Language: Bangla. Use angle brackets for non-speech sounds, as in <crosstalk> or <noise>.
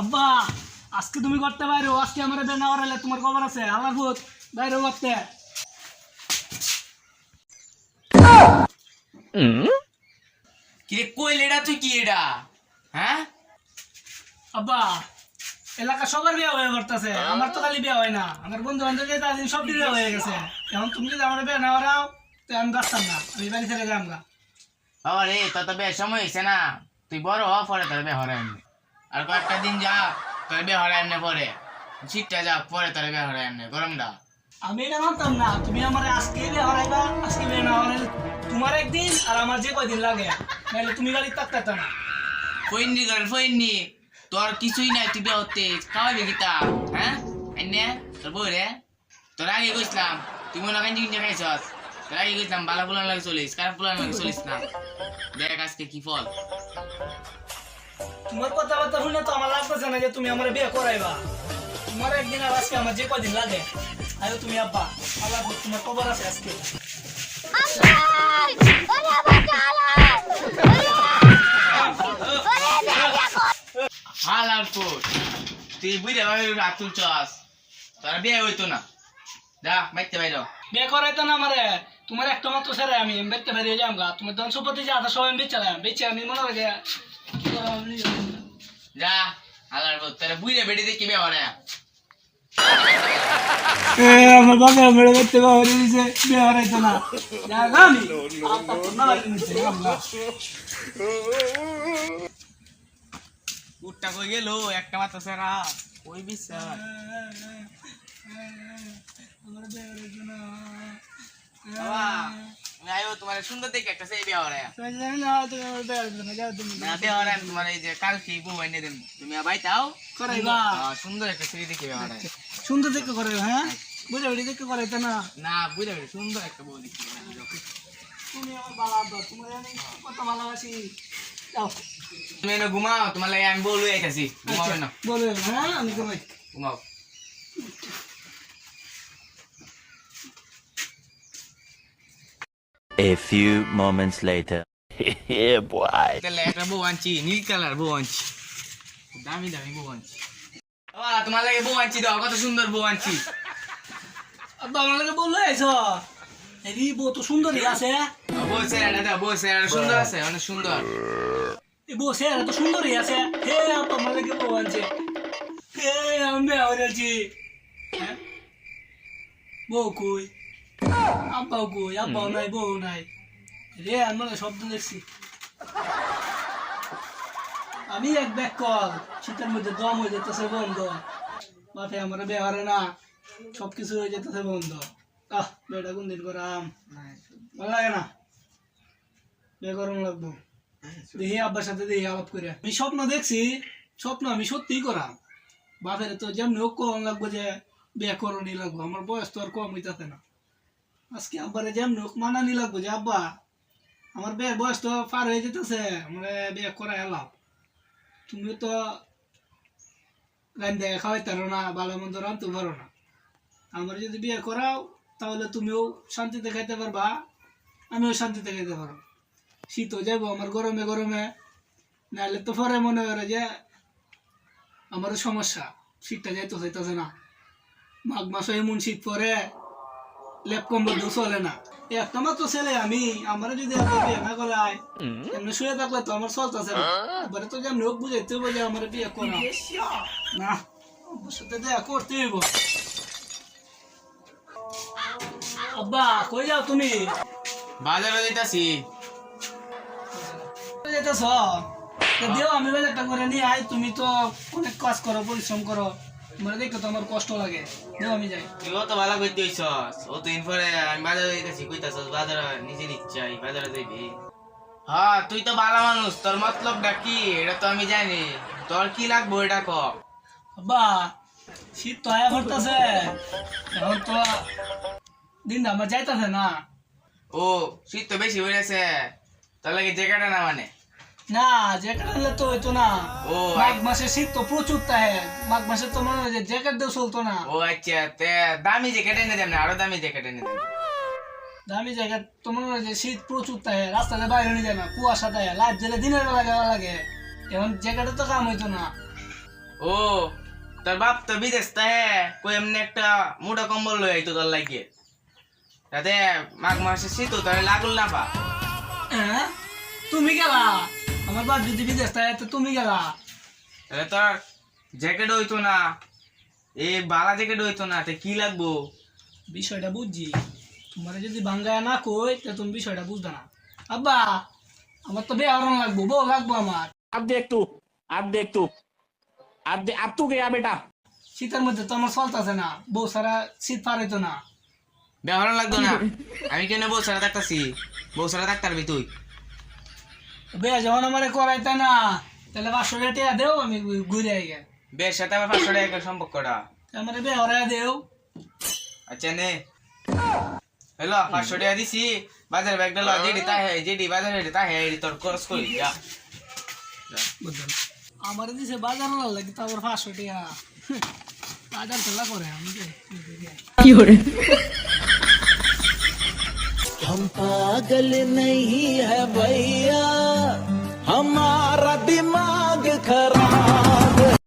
আব্বা আজকে তুমি করতে পারো আজকে আমার বের না হলে তোমার খবর আছে? আল্লাহর ভূত বাইরে করতে। কিরে তুই কি এটা? হ্যাঁ? আব্বা এলাকা সবার বিয়ে হয়ে করতেছে আমার তো খালি বিয়ে হয় না। আমার বন্ধু বান্ধব যে সব বিয়ে হয়ে গেছে। এখন তুমি যদি আমার বিয়ে না করাও তো আমি বাঁচতাম না। আমি বাড়ি ছেড়ে যাম গা। বাবা রে তত বে সময় হয়েছে না। তুই বড় হওয়া পরে তোর বে হরে এমনি আর কয়েকটা দিন যা তোর বে হরে এমনি পরে। শীতটা যা পরে তোর বে হরে এমনি গরমটা আমি এটা মানতাম না তুমি আমার আজকে বিয়ে হরাইবা আজকে বিয়ে না হরাইলে তোমার একদিন আর আমার যে কয়দিন লাগে। নাহলে তুমি গাড়ি তাকতে না। ফইনি করেন ফইনি তোর কিছুই নাই তুই বে হতে। খাওয়াবি কিতা? হ্যাঁ? এনে তোর বউ রে? তোর আগে কইছিলাম তুই মনে হয় কিনে খাইছস। তোর আগে কইছিলাম বালা ফুলান লাগে চলিস। খারাপ ফুলান লাগে চলিস না? দেখ আজকে কি ফল। তোমার কথাবার্তা শুনে তো আমার লাগতেছে না যে তুমি আমার বিয়ে করাইবা। তোমার একদিন আর আজকে আমার যে কদিন লাগে? আরে তুমি আব্বা আল্লাহ তোমার খবর আছে আজকে। ফুট তুই বুঝে ভাবে রাত তুলছস তোর বিয়ে হইতো না। যা বাইতে বাইর বিয়ে করাইতো না আমারে তোমার একটা মাত্র ছেড়ে আমি বেচতে বেরিয়ে যাম গা। তোমার ধন সম্পত্তি যা বেচে আমি মনে হয় যে তোর বুঝে বেড়ে দেখি বিয়ে হরে আমার বাবা মেরে বেচতে বাবা দিয়েছে বিয়ে করাইতো না। যা কই গেল? একটা মাত্র সেরা। ওই বিশ্বাস আমার না বাবা। আইও তোমার সুন্দর দেখে একটা সেই বিয়ে না বিয়ে না না তোমার এই যে কালকে বউ এনে দেন। তুমি বাইতাও করাইবা। সুন্দর একটা সেই দেখে বিয়ে হরে সুন্দর দেখে করে হ্যাঁ? বুঝে দেখে করাইতো না? না বুঝে বেড়ে সুন্দর একটা বউ দেখি তুমি আমার ভালো আব্বা তোমার কত ভালোবাসি। যাও। তুমি এনে ঘুমাও তোমার লাগে আমি বউ লই আইতাছি। ঘুমাও না বলে হ্যাঁ আমি ঘুমাই। ঘুমাও। A few moments later. <laughs> yeah, boy. তাহলে একটা বউ আনছি নীল কালার বউ আনছি দামি দামি বউ আনছি বাবা তোমার লাগে বউ আনছি দাও কত সুন্দর বউ আনছি আমার লাগে বলল এসো এই বউ তো সুন্দরই আছে বউ চেহারা দাও বউ চেহারা সুন্দর আছে অনেক সুন্দর এই বউ সে তো সুন্দরই আছে হে আমার লাগে বউ আনছে হে আমি করেছি হ্যাঁ? বউ কই নাই, বউ নাই। রে, আমার শব্দ দেখছি। আমি এক ব্যাগ কল, শীতের মধ্যে দম হয়ে যেতেছে বন্ধ। আমার বিয়ে হারে না সব কিছু হয়ে যেতেছে বন্ধ। আহ, বেটা কোন দিন করাম ভালো লাগে না? বিয়ে করুন লাগবো। দেখি আব্বার সাথে দেখি আলাপ করে। আমি স্বপ্ন দেখছি, স্বপ্ন আমি সত্যিই করাম বাপের তো যেমনি হোক কম লাগবো যে বিয়ে করণই লাগবো। আমার বয়স তো আর কম হইতাছে না। আজকে আব্বারে যেমনি হোক মানানি লাগবো যে আব্বা, আমার বিয়ের বয়স তো পার হয়ে যেতেছে, আমার বিয়ে করা এলাম। তুমি তো রান্ধে খাওয়াইতে পারো না ভালো মন্দ রান্ধতে পারো না। আমার যদি বিয়ে করাও, তাহলে তুমিও শান্তিতে খাইতে পারবা, আমিও শান্তিতে খাইতে পারব। শীতও যাব আমার গরমে গরমে, নাহলে তো পরে মনে করে যে আমার সমস্যা, শীতটা যাইতে চাইতেছে না। মাঘ মাসে এমন শীত পরে লেপ কম্বল দিয়েও চলে না। একটা মাত্র ছেলে আমি আমার যদি আবার বিয়ে করায় এমনি শুয়ে থাকলে তো আমার চলতেছে না এবারে তো যেমনি হোক বুঝাইতে হবে যে আমার বিয়ে করা। না সাথে দেখা করতে হইব। আব্বা কই যাও তুমি? বাজারে যাইতাছি। যেতেছ দিও আমি বাজারটা করে নিয়ে আই তুমি তো অনেক কাজ করো পরিশ্রম করো। মানে দেখো তো আমার কষ্ট লাগে। দিও আমি যাই। তো ভালো হইছস ও তো ইন পরে আমি বাজারে কইতাছস বাজারে নিজে নিচ্ছাই বাজারে যাইবি। হ্যাঁ তুই তো ভালো মানুষ তোর মতলবটা কি? এটা তো আমি জানি। তোর কি লাগবো এটা ক? আব্বা শীত তো আয়া পড়তেছে। এখন তো দিন আমার যাইতেছে না। ও শীত তো বেশি হয়েছে তোর লাগে জ্যাকেটে না মানে? না জ্যাকেট আনলে তো হইতো না। ও মাঘ মাসে শীত তো প্রচুর তাহে। মাঘ মাসে তো মনে হয় যে জ্যাকেট দিয়ে চলতো না। ও আচ্ছা তে দামি জ্যাকেট এনে দেন না আরও দামি জ্যাকেট এনে দেন। দামি জ্যাকেট তো মনে হয় যে শীত প্রচুর তাহে রাস্তাতে বাইরে নিয়ে যায় না কুয়াশা তাহে লাইট জ্বলে দিনের বেলা যাওয়া লাগে। এখন জ্যাকেটে তো কাম হইতো না। ও তোর বাপ তো বিদেশ তাহে কই এমনি একটা মোটা কম্বল লই আইতো তোর লাগিয়ে তাতে মাঘ মাসে শীত তোর লাগুল না পা। হ্যাঁ? তুমি গেলা? আমার বাপ যদি বিদেশ থাকে তো তুমি গেলা? তো তার জ্যাকেট হইতো না। এ বালা জ্যাকেট হইতো না তে কি লাগবো? বিষয়টা বুঝছি। তোমার যদি বাঙ্গায় না কই তা তুমি বিষয়টা বুঝবে না। আব্বা আমার তো বেয়ারন লাগবো বউ লাগবো আমার। আপ দেখ তু আপ দেখ তু আপ দে আপ তু গেয়া বেটা? শীতের মধ্যে তো আমার চলতেছে না বউ সারা শীত পার হইতো না। ব্যবহার লাগতো না। আমি কেন বউ সারা থাকতেছি? বউ সারা থাকতারবি তুই। বিয়ে যখন আমার করাইতে না তাহলে পাঁচশো টাকা দেও আমি ঘুরে আই বের সাথে আবার পাঁচশো টাকা সম্পর্কটা? আমার বিয়ে হরাই দেও। আচ্ছা নে। হ্যালো পাঁচশো টাকা দিছি বাজার ব্যাগটা ল যেটি তাহে যেটি বাজার হেঁটে তাহে এটি তোর খরচ করি যা। আমার দিছে বাজার লাগে তারপর পাঁচশো টাকা। বাজার খেলা করে আমি যে हम पागल नहीं है भैया हमारा दिमाग खराब।